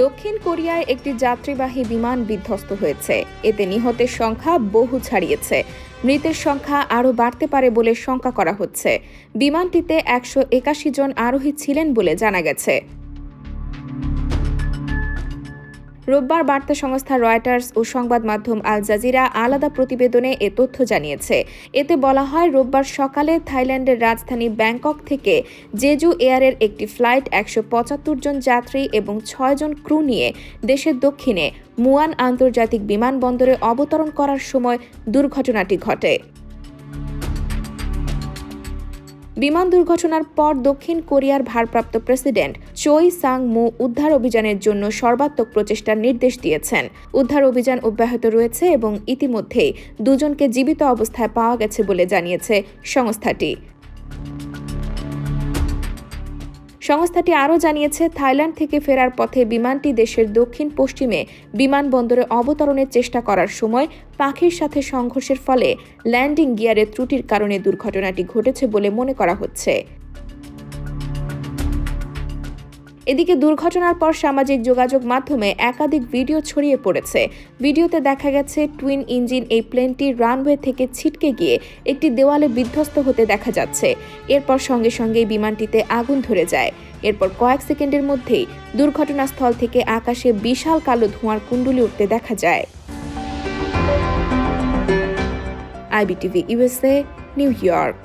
দক্ষিণ কোরিয়ায় একটি যাত্রীবাহী বিমান বিধ্বস্ত হয়েছে। এতে নিহতের সংখ্যা বহু ছাড়িয়েছে। মৃতের সংখ্যা আরও বাড়তে পারে বলে শঙ্কা করা হচ্ছে। বিমানটিতে একশো একাশি জন আরোহী ছিলেন বলে জানা গেছে। রোববার বার্তা সংস্থা রয়টার্স ও সংবাদ মাধ্যম আল জাজিরা আলাদা প্রতিবেদনে এ তথ্য জানিয়েছে। এতে বলা হয়, রোববার সকালে থাইল্যান্ডের রাজধানী ব্যাংকক থেকে জেজু এয়ারের একটি ফ্লাইট একশো পঁচাত্তর জন যাত্রী এবং ছয় জন ক্রু নিয়ে দেশের দক্ষিণে মুয়ান আন্তর্জাতিক বিমানবন্দরে অবতরণ করার সময় দুর্ঘটনাটি ঘটে। বিমান দুর্ঘটনার পর দক্ষিণ কোরিয়ার ভারপ্রাপ্ত প্রেসিডেন্ট চই সাং মু উদ্ধার অভিযানের জন্য সর্বাত্মক প্রচেষ্টার নির্দেশ দিয়েছেন। উদ্ধার অভিযান অব্যাহত রয়েছে এবং ইতিমধ্যেই দুজনকে জীবিত অবস্থায় পাওয়া গেছে বলে জানিয়েছে সংস্থাটি। সংস্থাটি আরও জানিয়েছে, থাইল্যান্ড থেকে ফেরার পথে বিমানটি দেশের দক্ষিণ পশ্চিমে বিমানবন্দরে অবতরণের চেষ্টা করার সময় পাখির সাথে সংঘর্ষের ফলে ল্যান্ডিং গিয়ারে ত্রুটির কারণে দুর্ঘটনাটি ঘটেছে বলে মনে করা হচ্ছে। এদিকে দুর্ঘটনার পর সামাজিক যোগাযোগ মাধ্যমে একাধিক ভিডিও ছড়িয়ে পড়েছে। ভিডিওতে দেখা গেছে, টুইন ইঞ্জিন এই প্লেনটি রানওয়ে থেকে ছিটকে গিয়ে একটি দেওয়ালে বিধ্বস্ত হতে দেখা যাচ্ছে। এরপর সঙ্গে সঙ্গেই বিমানটিতে আগুন ধরে যায়। এরপর কয়েক সেকেন্ডের মধ্যেই দুর্ঘটনাস্থল থেকে আকাশে বিশাল কালো ধোঁয়ার কুণ্ডলি উঠতে দেখা যায়। IBTV USA New York.